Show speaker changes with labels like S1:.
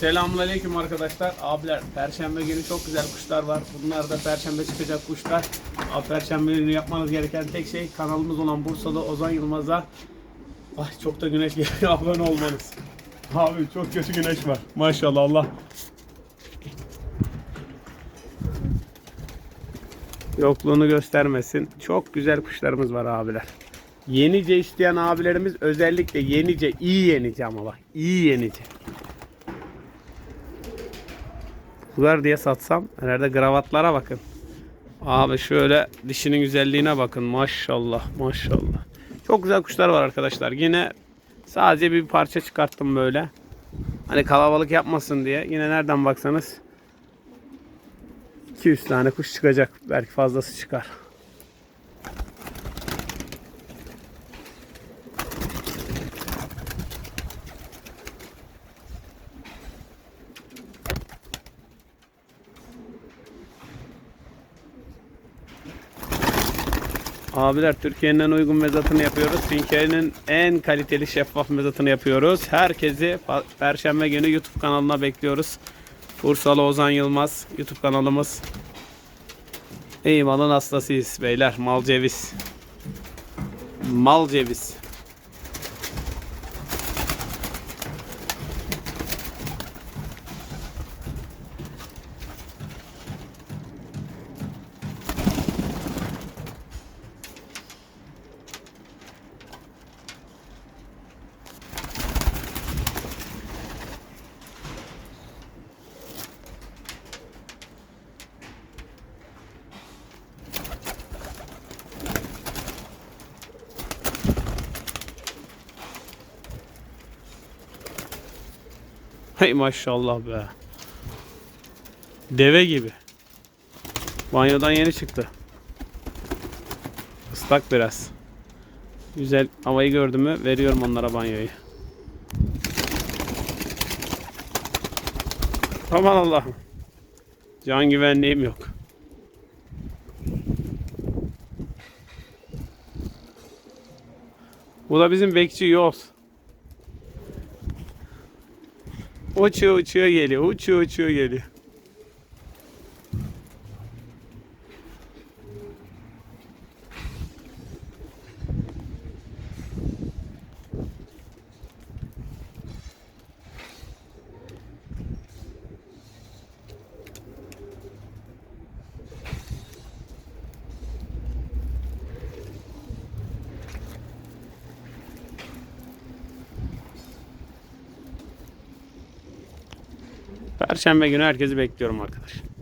S1: Selamünaleyküm arkadaşlar. Abiler perşembe günü çok güzel kuşlar var. Bunlar da perşembe çıkacak kuşlar. Abi perşembe günü yapmanız gereken tek şey kanalımız olan Bursalı Ozan Yılmaz'a Ay çok da güneş geliyor abone olmanız. Abi çok kötü güneş var. Maşallah Allah. Yokluğunu göstermesin. Çok güzel kuşlarımız var abiler. Yenice isteyen abilerimiz özellikle yenice, iyi yenice ama bak. iyi yenice. Kular diye satsam herhalde gravatlara bakın. Abi şöyle dişinin güzelliğine bakın. Maşallah maşallah. Çok güzel kuşlar var arkadaşlar. Yine sadece bir parça çıkarttım böyle. Hani kalabalık yapmasın diye. Yine nereden baksanız 200 tane kuş çıkacak. Belki fazlası çıkar. Abiler Türkiye'nin en uygun mezatını yapıyoruz. Türkiye'nin en kaliteli şeffaf mezatını yapıyoruz. Herkesi Perşembe günü YouTube kanalına bekliyoruz. Bursalı Ozan Yılmaz YouTube kanalımız. İyi malın hastasıyız beyler. Mal ceviz. Mal ceviz. Hey maşallah be. Deve gibi. Banyodan yeni çıktı. Islak biraz. Güzel havayı gördü mü veriyorum onlara banyoyu. Aman Allah'ım. Can güvenliğim yok. Bu da bizim bekçi Yoz. Uçuyor uçuyor geliyor. Uçuyor uçuyor geliyor. Perşembe günü herkesi bekliyorum arkadaş.